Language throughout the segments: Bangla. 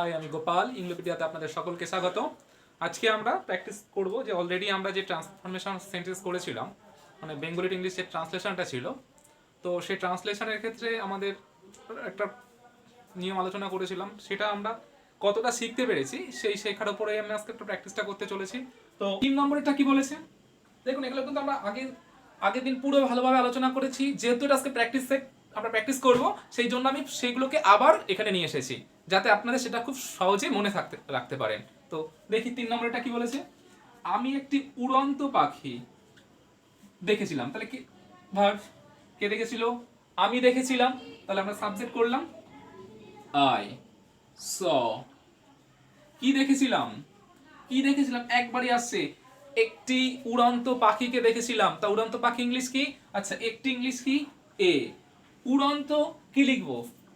হাই আমি গোপাল ইংলিপিডিয়াতে আপনাদের সকলকে স্বাগত আজকে আমরা প্র্যাকটিস করব যে অলরেডি আমরা যে ট্রান্সফরমেশন সেন্টেন্স করেছিলাম মানে বেঙ্গলি ইংলিশ যে ট্রান্সলেশনটা ছিল, তো সেই ট্রান্সলেশনের ক্ষেত্রে আমাদের একটা নিয়ম আলোচনা করেছিলাম, সেটা আমরা কতটা শিখতে পেরেছি, সেই শেখার উপরে আমি আজকে একটু প্র্যাকটিসটা করতে চলেছি। তো তিন নম্বরেরটা কি বলেছে? দেখুন, এগুলো কিন্তু আমরা আগে আগের দিন পুরো ভালোভাবে আলোচনা করেছি, যেহেতু এটা আজকে প্র্যাকটিস সেট আমরা প্র্যাকটিস করব, সেই জন্য আমি সেইগুলোকে আবার এখানে নিয়ে এসেছি, যাতে আপনাদের সেটা খুব সহজে মনে থাকতে, রাখতে পারেন। তো দেখি তিন নম্বরটা কি বলেছে? আমি একটি উড়ন্ত পাখি দেখেছিলাম। তাহলে কি ভার কে দেখেছিল? আমি দেখেছিলাম। তাহলে আমরা সাবজেক্ট করলাম আই স কি দেখেছিলাম? কি দেখেছিলাম? একবারই আসছে। একটি উড়ন্ত পাখিকে দেখেছিলাম। তা উড়ন্ত পাখি ইংলিশ কি? আচ্ছা একটি ইংলিশ কি? এ উড়ন্ত কি লিখব?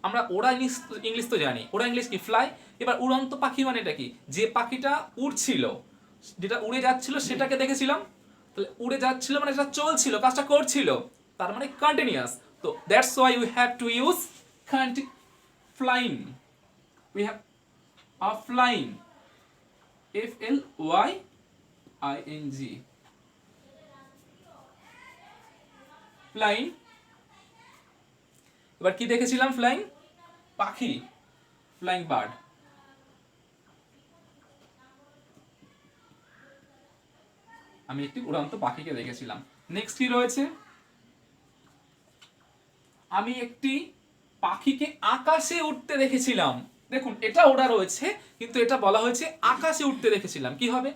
আমরা ওরা ইংলিশ ইংলিশ তো জানি। ওরা ইংলিশ কি? ফ্লাই এবার উড়ন্ত পাখি মানে এটা কি? যে পাখিটা উড়ছিল, যেটা উড়ে যাচ্ছিল, সেটাকে দেখেছিলাম? তাহলে উড়ে যাচ্ছিল মানে এটা চলছিল, কাজটা করছিল। তার মানে কন্টিনিউয়াস তো that's why we have to use flying we have a flying F L Y I N G flying এবার কি দেখেছিলাম ফ্লাইং পাখি। ফ্লাইং বার্ড আমি একটি উড়ন্ত পাখিকে দেখেছিলাম। নেক্সট কি রয়েছে? আমি একটি পাখিকে আকাশে উঠতে দেখেছিলাম। দেখুন, এটা ওরা রয়েছে, কিন্তু এটা বলা হয়েছে আকাশে উঠতে দেখেছিলাম। কি হবে?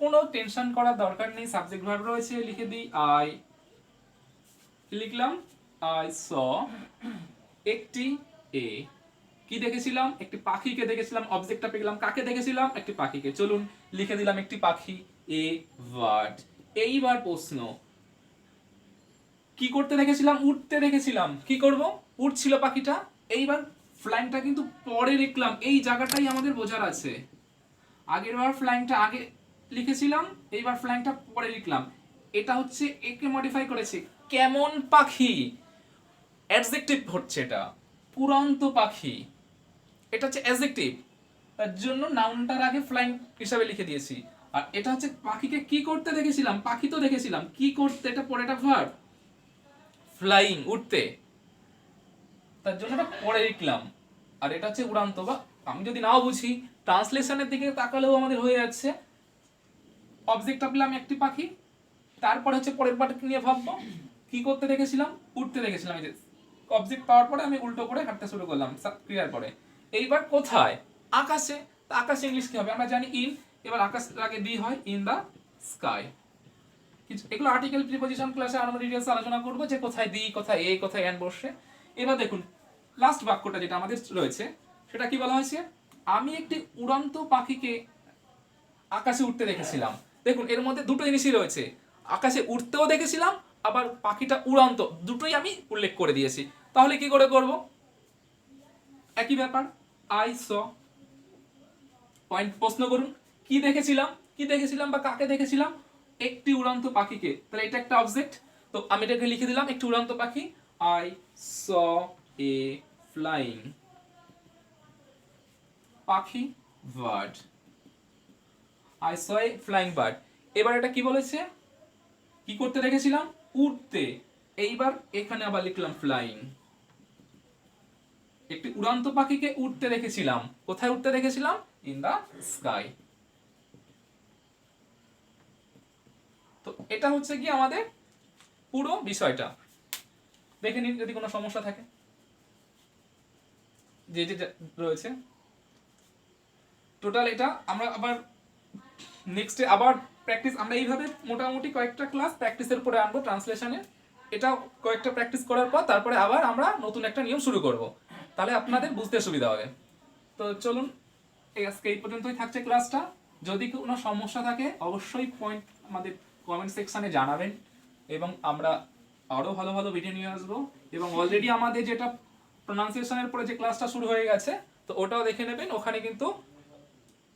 কোনো টেনশন করার দরকার নেই সাবজেক্ট ভার্ব রয়েছে, লিখে দিই। আই লিখলাম আই স একটি এ কি দেখেছিলাম? একটি পাখিকে দেখেছিলাম অবজেক্টটা পেলাম কাকে দেখেছিলাম? একটি পাখিকে। চলুন, লিখে দিলাম একটি পাখি এ ওয়ার্ড এইবার প্রশ্ন, কি করতে দেখেছিলাম? উঠতে দেখেছিলাম। কি করব? উঠছিল পাখিটা। এইবার ফ্লাইংটা কিন্তু পরে লিখলাম এই জায়গাটাই আমাদের বোঝার আছে। আগের বার ফ্লাইংটা আগে লিখেছিলাম, এইবার ফ্লাইংটা পরে লিখলাম। এটা হচ্ছে একে মডিফাই করেছে। কেমন পাখি? অ্যাডজেক্টিভ হচ্ছে এটা। পুরন্ত পাখি। এটা হচ্ছে অ্যাডজেক্টিভ তার জন্য নাউনটার আগে ফ্লাইং হিসাবে লিখে দিয়েছি। আর এটা হচ্ছে পাখিকে কি করতে দেখেছিলাম? পাখি তো দেখেছিলাম। কি করতে? এটা পরে এটা ভার্ব ফ্লাইং উঠতে। তার জন্য এটা পরে লিখলাম। আর এটা হচ্ছে উড়ান্ত বা আমি যদি নাও বুঝি, ট্রান্সলেশনের দিকে তাকালেও আমাদের হয়ে যাচ্ছে। অবজেক্টটা পেলাম একটি পাখি। তারপরে হচ্ছে পরের পার্ট নিয়ে ভাববো। কি করতে দেখেছিলাম? উঠতে দেখেছিলাম। এই যে অবজেক্ট পাওয়ার পরে আমি উল্টো করে হাঁটতে শুরু করলাম ক্লিয়ার পরে এইবার কোথায়? আকাশে। আকাশ ইংলিশ কি হবে? আমরা জানি ইন এবার আকাশ আগে দি হয় ইন দা স্কাই এগুলো আর্টিকেল প্রিপোজিশন ক্লাসে আমরা ডিটেলস আলোচনা করব যে কোথায় দি কোথায় এ কোথায় এন বসে। এবার দেখুন লাস্ট বাক্যটা যেটা আমাদের রয়েছে, সেটা কি বলা হয়েছে? আমি একটি উড়ন্ত পাখিকে আকাশে উঠতে দেখেছিলাম। দেখুন, এর মধ্যে দুটো জিনিসই রয়েছে। আকাশে উঠতেও দেখেছিলাম আবার পাখিটা উড়ন্ত, দুটোই আমি উল্লেখ করে দিয়েছি। তাহলে কি করে করব? একই ব্যাপার। আই স পয়েন্ট প্রশ্ন করুন। কি দেখেছিলাম? কি দেখেছিলাম বা কাকে দেখেছিলাম? একটি উড়ন্ত পাখিকে। তাহলে এটা একটা অবজেক্ট তো আমি এটাকে লিখে দিলাম, একটি উড়ন্ত পাখি। আই স এ ফ্লাইং পাখি bird I saw a flying bird এবার এটা কি বলেছে? কি করতে দেখেছিলাম? উড়তে, এইবার এখানে আবার লিখলাম ফ্লাইং একটি উড়ন্ত পাখিকে উঠতে দেখেছিলাম কোথায় উঠতে দেখেছিলাম ইন দা স্কাই তো এটা হচ্ছে কি আমাদের পুরো বিষয়টা। দেখে নিন যদি কোনো সমস্যা থাকে। যে যে রয়েছে। টোটাল এটা আমরা আবার নেক্সটে আবার প্র্যাকটিস আমরা এইভাবে মোটামুটি কয়েকটা ক্লাস প্র্যাকটিসের উপরে আনব ট্রান্সলেশনে এটা কয়েকটা প্র্যাকটিস করার পর তারপরে আবার আমরা নতুন একটা নিয়ম শুরু করব। তাহলে আপনাদের বুঝতে সুবিধা হবে। তো চলুন, এই আজকে এই পর্যন্তই থাকছে ক্লাসটা যদি কোনো সমস্যা থাকে, অবশ্যই পয়েন্ট আমাদের কমেন্ট সেকশানে জানাবেন এবং আমরা আরও ভালো ভালো ভিডিও নিয়ে আসব। এবং অলরেডি আমাদের যেটা প্রোনাউন্সিয়েশনের পরে যে ক্লাসটা শুরু হয়ে গেছে, তো ওটাও দেখে নেবেন। ওখানে কিন্তু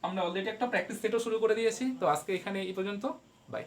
আমরা অলরেডি একটা প্র্যাকটিস সেটও শুরু করে দিয়েছি। তো আজকে এখানে এই পর্যন্ত। বাই